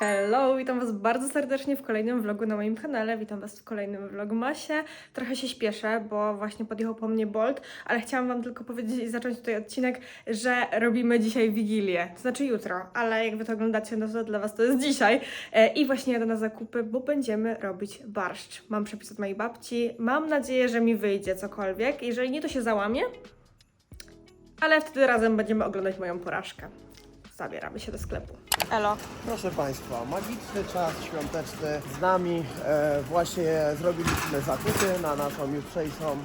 Hello, witam Was bardzo serdecznie w kolejnym vlogu na moim kanale. Witam Was w kolejnym vlogmasie. Trochę się śpieszę, bo właśnie podjechał po mnie Bolt, ale chciałam Wam tylko powiedzieć i zacząć tutaj odcinek, że robimy dzisiaj Wigilię. To znaczy jutro, ale jak Wy to oglądacie, no to dla Was to jest dzisiaj. E, I właśnie jadę na zakupy, bo będziemy robić barszcz. Mam przepis od mojej babci. Mam nadzieję, że mi wyjdzie cokolwiek. Jeżeli nie, to się załamie. Ale wtedy razem będziemy oglądać moją porażkę. Zabieramy się do sklepu. Elo. Proszę Państwa, magiczny czas świąteczny z nami. E, właśnie zrobiliśmy zakupy na naszą jutrzejszą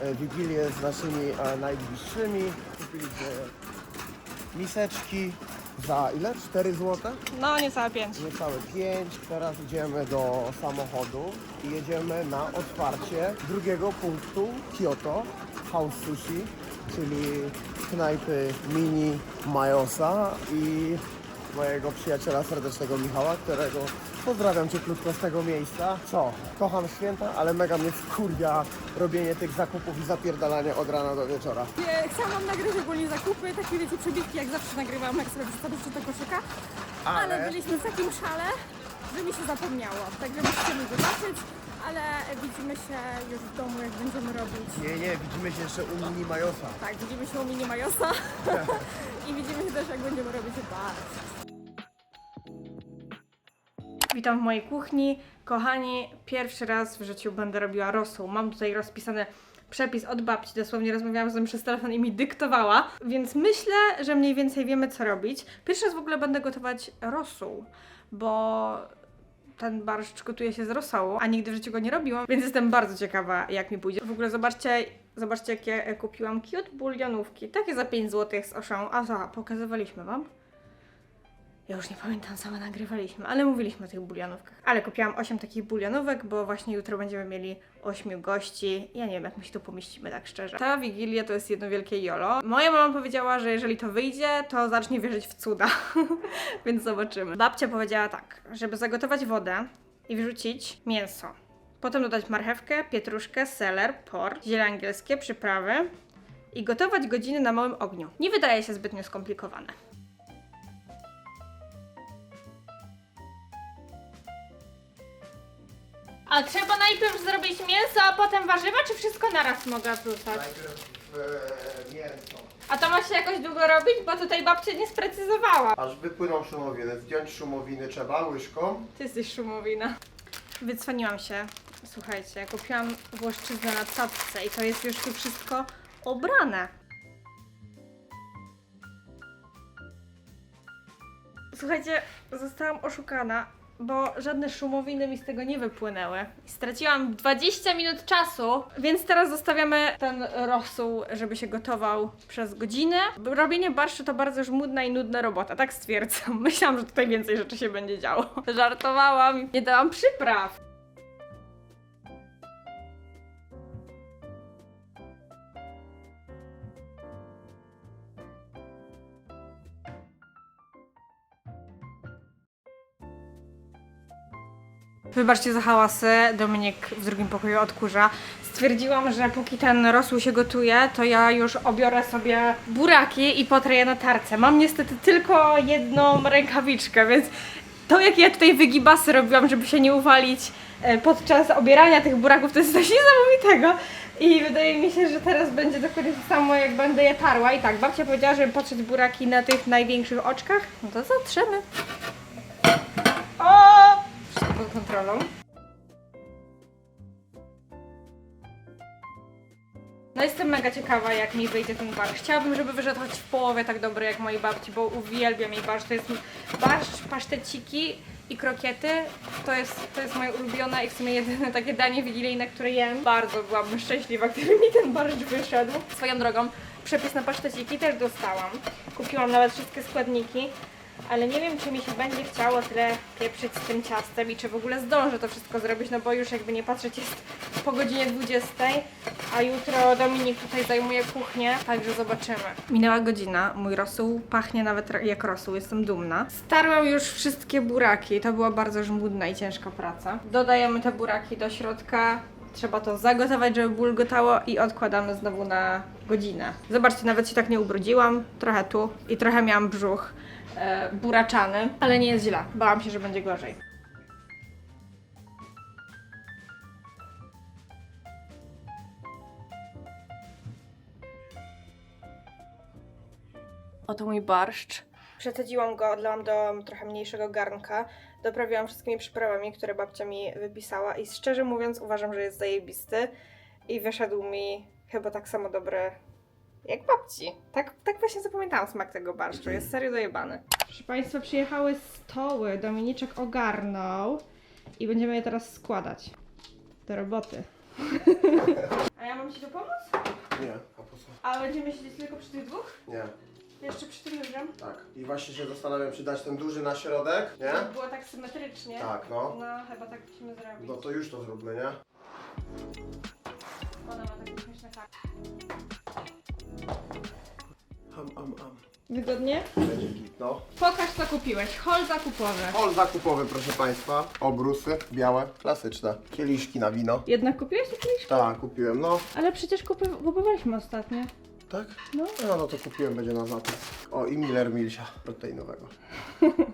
e, wigilię z naszymi e, najbliższymi. Kupiliśmy miseczki za ile? 4 zł? No, niecałe pięć. Niecałe 5. Teraz idziemy do samochodu i jedziemy na otwarcie drugiego punktu Kyoto House Sushi, czyli knajpy mini Majosa i mojego przyjaciela serdecznego Michała, którego pozdrawiam cieplutko z tego miejsca. Co? Kocham święta, ale mega mnie wkurwia robienie tych zakupów i zapierdalanie od rana do wieczora. Nie, Chciałam nagrać ogólnie zakupy, takie wiecie, przebitki jak zawsze nagrywam, jak sobie wstawisz do koszyka, ale... Ale- byliśmy w takim szale, że mi się zapomniało, także musicie mi wybaczyć, ale widzimy się już w domu, jak będziemy robić. Nie, nie, widzimy się jeszcze u mini Majosa. Tak, widzimy się u Mini Majosa i widzimy się też, jak będziemy robić barszcz. Witam w mojej kuchni. Kochani, pierwszy raz w życiu będę robiła rosół. Mam tutaj rozpisany przepis od babci, dosłownie rozmawiałam z nią przez telefon i mi dyktowała, więc myślę, że mniej więcej wiemy co robić. Pierwszy raz w ogóle będę gotować rosół, bo ten barszcz gotuje się z rosołu, a nigdy w życiu go nie robiłam, więc jestem bardzo ciekawa jak mi pójdzie. W ogóle zobaczcie, zobaczcie jakie kupiłam cute bulionówki, takie za 5 zł z Oszą. A za, pokazywaliśmy Wam? Ja już nie pamiętam, sama nagrywaliśmy, ale mówiliśmy o tych bulionówkach. Ale kupiłam 8 takich bulionówek, bo właśnie jutro będziemy mieli 8 gości. Ja nie wiem, jak my się tu pomieścimy, tak szczerze. Ta wigilia to jest jedno wielkie jolo. Moja mama powiedziała, że jeżeli to wyjdzie, to zacznie wierzyć w cuda. Więc zobaczymy. Babcia powiedziała tak, żeby zagotować wodę i wrzucić mięso. Potem dodać marchewkę, pietruszkę, seler, por, ziele angielskie, przyprawy i gotować godziny na małym ogniu. Nie wydaje się zbytnio skomplikowane. A trzeba najpierw zrobić mięso, a potem warzywa, czy wszystko naraz mogę wrzucać? Najpierw e, mięso. A to ma się jakoś długo robić, bo tutaj babcia nie sprecyzowała. Aż wypłyną szumowiny. Zdjąć szumowiny trzeba łyżką. Ty jesteś szumowina. Wycwaniłam się. Słuchajcie, kupiłam włoszczyznę na czapce i to jest już tu wszystko obrane. Słuchajcie, zostałam oszukana, bo żadne szumowiny mi z tego nie wypłynęły. Straciłam 20 minut czasu, więc teraz zostawiamy ten rosół, żeby się gotował przez godzinę. Robienie barszczu to bardzo żmudna i nudna robota, tak stwierdzam. Myślałam, że tutaj więcej rzeczy się będzie działo. Żartowałam, nie dałam przypraw. Wybaczcie za hałasy, Dominik w drugim pokoju odkurza. Stwierdziłam, że póki ten rosół się gotuje, to ja już obiorę sobie buraki i potrę je na tarce. Mam niestety tylko jedną rękawiczkę, więc to jakie ja tutaj wygibasy robiłam, żeby się nie uwalić e, podczas obierania tych buraków, to jest coś niesamowitego. I wydaje mi się, że teraz będzie dokładnie to samo, jak będę je tarła. I tak, babcia powiedziała, żeby potrzeć buraki na tych największych oczkach. No to zatrzemy. Pod kontrolą. No jestem mega ciekawa, jak mi wyjdzie ten barszcz. Chciałabym, żeby wyszedł choć w połowie tak dobry jak mojej babci, bo uwielbiam jej barszcz. To jest barszcz, paszteciki i krokiety. To jest, to jest moje ulubione i w sumie jedyne takie danie wigilijne, które jem. Bardzo byłabym szczęśliwa, gdyby mi ten barszcz wyszedł. Swoją drogą, przepis na paszteciki też dostałam. Kupiłam nawet wszystkie składniki. Ale nie wiem, czy mi się będzie chciało tyle pieprzyć z tym ciastem i czy w ogóle zdążę to wszystko zrobić, no bo już jakby nie patrzeć jest po godzinie 20, a jutro Dominik tutaj zajmuje kuchnię, także zobaczymy. Minęła godzina, mój rosół pachnie nawet jak rosół, jestem dumna. Starłam już wszystkie buraki, to była bardzo żmudna i ciężka praca. Dodajemy te buraki do środka, Trzeba to zagotować, żeby bulgotało i odkładamy znowu na godzinę. Zobaczcie, nawet się tak nie ubrudziłam. Trochę tu i trochę miałam brzuch. E, buraczany, ale nie jest źle. Bałam się, że będzie gorzej. Oto mój barszcz. Przesadziłam go, odlałam do trochę mniejszego garnka. Doprawiłam wszystkimi przyprawami, które babcia mi wypisała i szczerze mówiąc uważam, że jest zajebisty i wyszedł mi chyba tak samo dobry jak babci. Tak, tak właśnie zapamiętałam smak tego barszczu, jest serio dojebany. Proszę Państwa, przyjechały stoły, Dominiczek ogarnął i będziemy je teraz składać. Do roboty. A ja mam Ci tu pomóc? Nie, a po co? A będziemy siedzieć tylko przy tych dwóch? Nie, Jeszcze przy tym dużym? tak. I właśnie się zastanawiam, czy dać ten duży na środek, nie? Żeby było tak symetrycznie. Tak, no. No, chyba tak musimy zrobić. No to już to zróbmy, nie? Ona ma takie śmieszne karty. Am, am, am. Wygodnie? Będzie git, no. Pokaż co kupiłeś. Hol zakupowy. Hol zakupowy, proszę Państwa. Obrusy, białe, klasyczne. Kieliszki na wino. Jednak kupiłeś jakieś? Tak, kupiłem, no. Ale przecież kupy- kupowaliśmy ostatnio. Tak? No. No, no to kupiłem, będzie na zapis. O, i Miller Milsia proteinowego.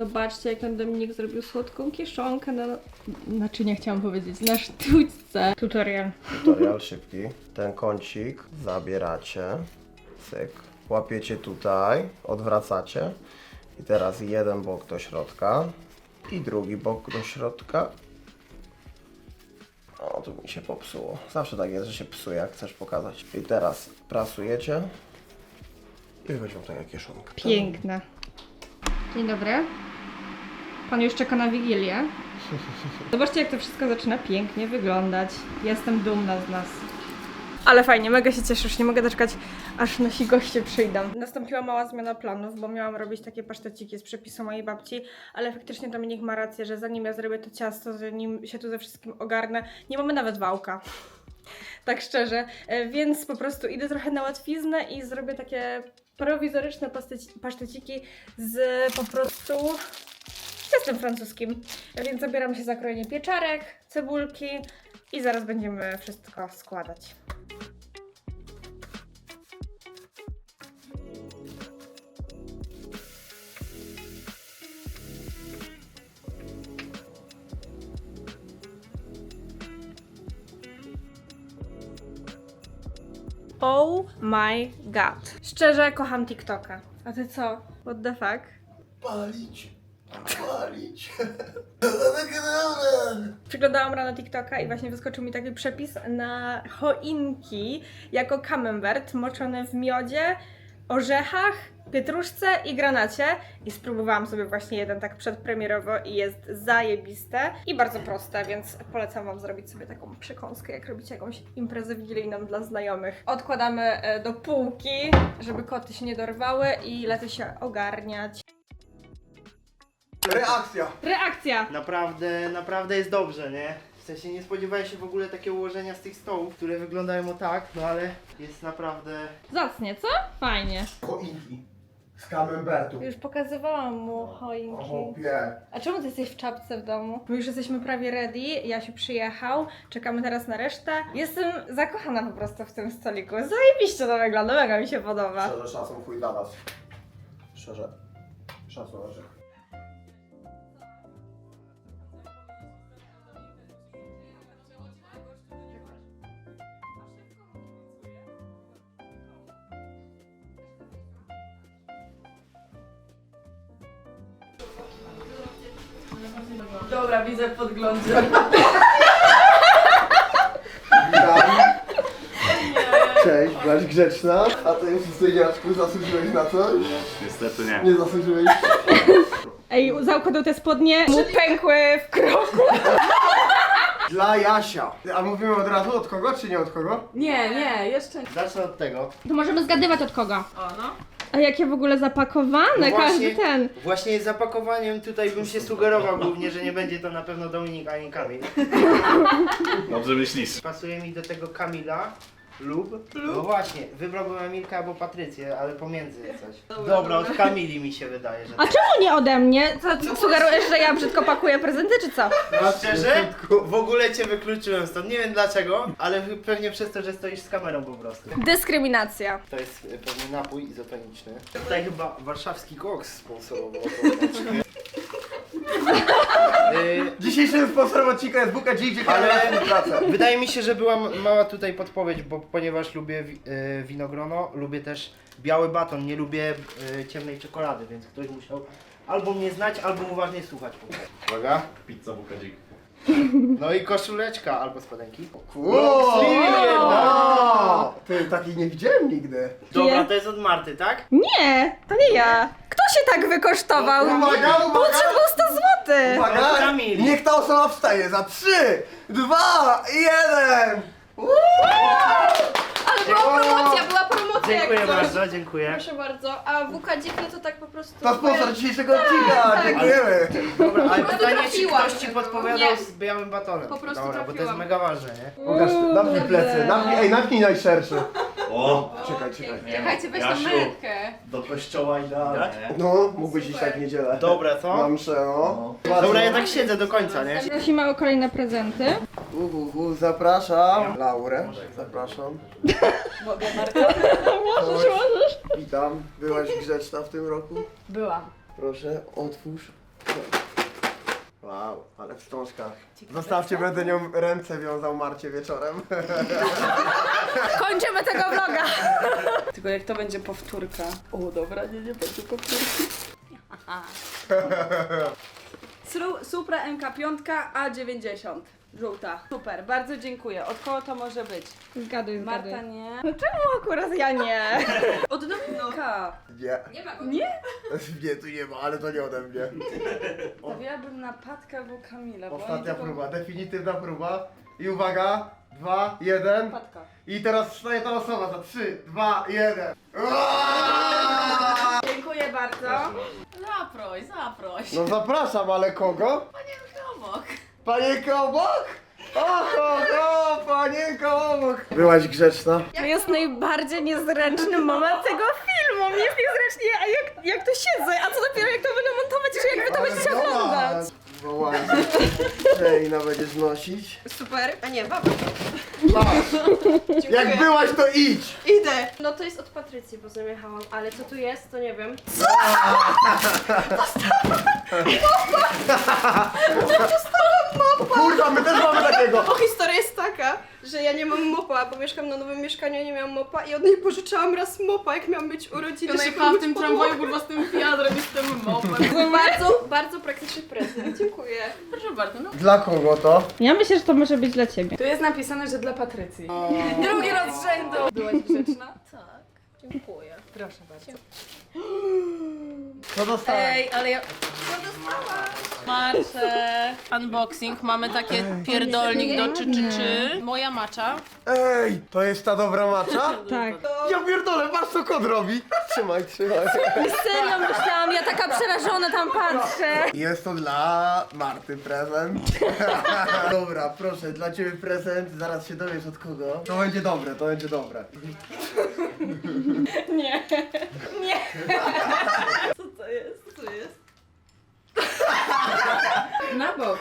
Zobaczcie, jak ten Dominik zrobił słodką kieszonkę na... Znaczy, nie chciałam powiedzieć, na sztućce. Tutorial. Tutorial szybki. Ten kącik zabieracie. Cyk. Łapiecie tutaj, odwracacie. I teraz jeden bok do środka. I drugi bok do środka. O, tu mi się popsuło. Zawsze tak jest, że się psuje, jak chcesz pokazać. I teraz prasujecie. I weźmią tak jak kieszonkę. Piękne. Dzień dobry. Pan już czeka na Wigilię. Zobaczcie, jak to wszystko zaczyna pięknie wyglądać. Jestem dumna z nas. Ale fajnie, mega się cieszę, już nie mogę doczekać, aż nasi goście przyjdą. Nastąpiła mała zmiana planów, bo miałam robić takie paszteciki z przepisu mojej babci, ale faktycznie Dominik ma rację, że zanim ja zrobię to ciasto, zanim się tu ze wszystkim ogarnę, nie mamy nawet wałka. Tak szczerze, E, więc po prostu idę trochę na łatwiznę i zrobię takie prowizoryczne paszteciki z po prostu ciastem francuskim. Więc zabieram się za krojenie pieczarek, cebulki i zaraz będziemy wszystko składać. Oh my god. Szczerze kocham TikToka. A ty co? What the fuck? Palić. Palić. Przyglądałam rano TikToka i właśnie wyskoczył mi taki przepis na choinki jako camembert moczony w miodzie, orzechach, pietruszce i granacie. I spróbowałam sobie właśnie jeden tak przedpremierowo i jest zajebiste i bardzo proste, więc polecam Wam zrobić sobie taką przekąskę, jak robicie jakąś imprezę wigilijną dla znajomych. Odkładamy e, do półki, żeby koty się nie dorwały i lecę się ogarniać. Reakcja. Reakcja! Naprawdę, naprawdę jest dobrze, nie? W sensie nie spodziewałem się w ogóle takiego ułożenia z tych stołów, które wyglądają o tak, no ale jest naprawdę... Zacnie, co? Fajnie. Choinki. Z camembertu. Już pokazywałam mu choinki. Chłopie. A czemu ty jesteś w czapce w domu? My już jesteśmy prawie ready, Jasiu przyjechał, czekamy teraz na resztę. Jestem zakochana po prostu w tym stoliku. Zajebiście to wygląda, mega mi się podoba. Szczerze szacun chuj dla was. Szczerze. Szacun, że. Dobra, widzę podglądzie. Witam. Cześć, byłaś grzeczna. A ty już słodziaczku zasłużyłeś na coś? Niestety nie. Nie zasłużyłeś? Ej, zakładał te spodnie, mu pękły w kroku. Dla Jasia. A mówimy od razu od kogo, czy nie od kogo? Nie, nie, jeszcze nie. Zacznę od tego. To możemy zgadywać od kogo. O, no. A jakie w ogóle zapakowane, No właśnie. każdy ten. Właśnie z zapakowaniem tutaj bym się sugerował głównie, że nie będzie to na pewno Dominik ani Kamil. Dobrze myślisz. Pasuje mi do tego Kamila Lub? No właśnie, wybrałbym Emilkę albo Patrycję, ale pomiędzy coś. Dobra, od Kamili mi się wydaje, że A czemu nie ode mnie? Co, co sugerujesz, że ja brzydko pakuję prezenty, czy co? No szczerze, w ogóle cię wykluczyłem stąd. Nie wiem dlaczego, ale pewnie przez to, że stoisz z kamerą po prostu. Dyskryminacja. To jest e, pewnie napój izotoniczny. Tutaj chyba warszawski koks sponsorował to. Y, Dzisiejszym sponsorem odcinka jest Buka Dzik, gdzie Ale- ale pracę. Wydaje mi się, że była m- mała tutaj podpowiedź, bo ponieważ lubię wi- e, winogrono, lubię też biały baton, nie lubię e, ciemnej czekolady, więc ktoś musiał albo mnie znać, albo uważnie słuchać. Uwaga. Pizza Bukadzik. No i koszuleczka albo spodenki. Wow! Ty, takich nie widziałem nigdy. Dobra, to jest od Marty, tak? Nie, to nie ja. Kto się tak wykosztował? Uwaga, uwaga! Budżet był 100 zł. Uwaga! Niech ta osoba wstaje za 3, 2, 1! Była promocja, była promocja Dziękuję jak coś. bardzo, dziękuję. Proszę bardzo, a WKD no to tak po prostu... To sponsor dzisiejszego odcinka, dziękujemy. Dobra, ale to pytanie, czy trafiłam. ktoś ci podpowiadał Nie. z białym batonem. Po prostu Dobra, bo to jest trafiłam. mega ważne, nie? Pokaż, napnij plecy, napnij, ej, napnij najszerszy. O! Czekaj, czekaj. Czekajcie, weź tą Jasiu, metkę. Do kościoła idealnie. No, mógłbyś iść tak w niedzielę. Dobra, co? Mam mszę, no. Dobra, ja tak siedzę do końca, nie? Prosimy o kolejne prezenty. Uhuhu, zapraszam. Laurę, zapraszam. Mogę, Marta? Możesz, możesz. Witam. Byłaś grzeczna w tym roku? Byłam. Proszę, otwórz. Wow, ale w wstążkach. Zostawcie, będę nią ręce wiązał Marcie wieczorem. Kończymy tego vloga. Tylko jak to będzie powtórka. O, dobra, nie, nie będzie powtórki. Supra MK5 A90. Żółta. Super, bardzo dziękuję. Od kogo to może być? Zgaduj, zgaduj. Marta nie. Czemu akurat ja nie? Od Dominika. Nie. Nie? Nie, tu nie ma, ale to nie ode mnie. Stawiałabym na Patka albo Kamila. bo oni Ostatnia tylko- próba, definitywna próba. I uwaga, dwa, jeden. Patka. I teraz wstaje ta osoba za trzy, dwa, jeden. Dziękuję bardzo. Zaproś, zaproś. No zapraszam, ale kogo? Obok. Panienkę obok? Oho, ho, panienko obok. Byłaś grzeczna? To jest najbardziej niezręczny moment tego filmu. Mnie jest niezręcznie, a jak, jak tu siedzę, a co dopiero jak to będę montować, czy jak wy to będziecie oglądać. No ładnie. Ej, będziesz nosić? Super. A nie, baba. Jak byłaś, to idź! Idę. No to jest od Patrycji, bo zamiechałam, ale co tu jest, to nie wiem. O kurwa, my też mamy takiego! Bo historia jest taka, że ja nie mam mopa, bo mieszkam na nowym mieszkaniu, nie miałam mopa i od niej pożyczałam raz mopa, jak miałam być urodziny, Ona żeby jechała w tym podłogę. tramwaju, kurwa, z tym wiadrem i z tym mopem. Bardzo, bardzo praktyczny prezent, dziękuję. Proszę bardzo, no. Dla kogo to? Ja myślę, że to może być dla ciebie. Tu jest napisane, że dla Patrycji. Drugi raz z rzędu. Byłaś grzeczna? Tak, dziękuję. Proszę bardzo. Co dostałem? Ej, ale ja... Marcze, unboxing, mamy takie pierdolnik do czy czy czy. Moja macza. Ej, to jest ta dobra macza? Tak. Ja pierdolę, patrz co kod robi! Trzymaj, trzymaj. Serio myślałam, ja taka przerażona tam patrzę. Jest to dla Marty prezent. Dobra, proszę, dla ciebie prezent, zaraz się dowiesz od kogo. To będzie dobre, to będzie dobre. Nie. Co to jest? Co to jest? Na bok.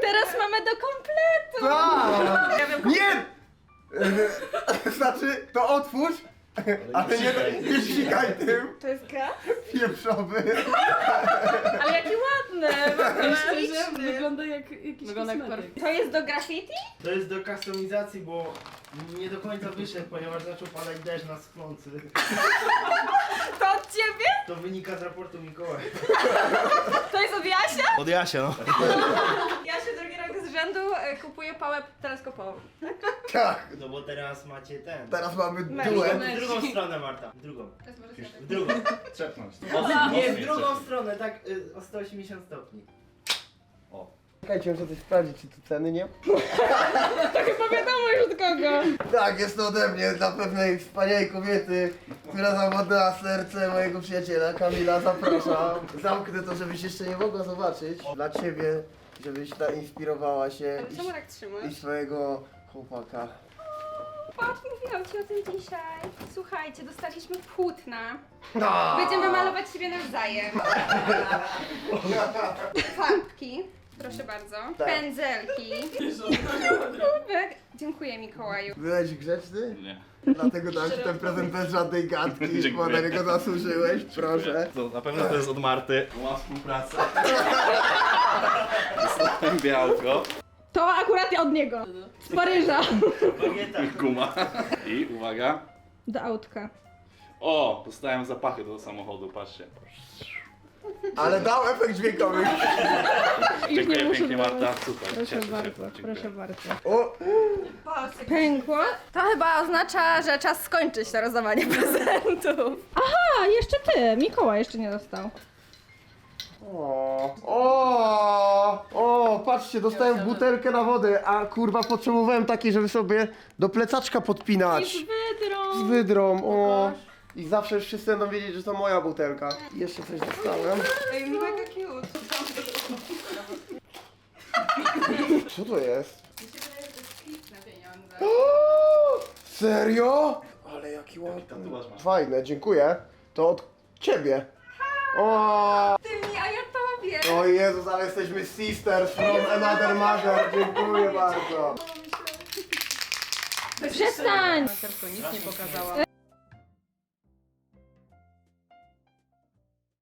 Teraz mamy do kompletu. Tak! Nie! Znaczy, to otwórz, ale nie, nie ścigaj tym, To jest gra? pieprzowy. Ale jaki ładny. Szczerze, wygląda jak jakiś Wygląda jak kosmetyk. To jest do graffiti? To jest do kustomizacji, bo nie do końca wyszedł, ponieważ zaczął padać deszcz na sklący. To od ciebie? To wynika z raportu Mikołaja. To jest od Jasia? Od Jasia, no. Jasia drugi rok z rzędu e, kupuje pałę teleskopową. Tak, No bo teraz macie ten. teraz mamy Mężczyzn. duet. Drugą stronę, Marta. W drugą. W drugą. Trzepnąć. Nie, w drugą stronę, tak y, o 180 stopni. O. Czekajcie, muszę coś sprawdzić, czy tu ceny nie Chyba wiadomo już od kogo. Tak, jest to ode mnie, dla pewnej wspaniałej kobiety, która zawodnęła serce mojego przyjaciela Kamila. Zapraszam. Zamknę to, żebyś jeszcze nie mogła zobaczyć. Dla ciebie, żebyś zainspirowała się i, Czemu tak trzymasz? i swojego chłopaka. Patrz, mówiłam ci o tym dzisiaj. Słuchajcie, dostaliśmy płótna. No. Będziemy malować siebie nawzajem. Farbki. Proszę bardzo. Tak. Pędzelki. Kubek. Dziękuję Mikołaju. Byłeś grzeczny? Nie. Dlatego dałem ci ten prezent bez żadnej gadki, bo na niego zasłużyłeś, proszę. To na pewno to jest od Marty. Ma współpracę. Dostałem białko. To akurat od niego. Z Paryża. Guma. I uwaga. Do autka. O, dostałem zapachy do samochodu, patrzcie. Ale dał efekt dźwiękowy. Dziękuję muszę pięknie dawać. Marta, super. Proszę Cieszę się. bardzo, Dziękuję. proszę bardzo. O, Pękło? To chyba oznacza, że czas skończyć to rozdawanie prezentów. A, jeszcze ty. Mikołaj jeszcze nie dostał. O, o, o, patrzcie, dostałem butelkę na wodę, a kurwa potrzebowałem takiej, żeby sobie do plecaczka podpinać. Wydrą. Z wydrą, o. I zawsze już wszyscy będą wiedzieć, że to moja butelka. I jeszcze coś dostałem. Ej, mega cute. Co to jest? Na pieniądze. O, serio? Ale jaki ładny. Fajne, dziękuję. To od ciebie. O, Ty mi, a ja tobie. O Jezus, ale jesteśmy sisters from another mother. Dziękuję bardzo. Przestań. Nic nie pokazała.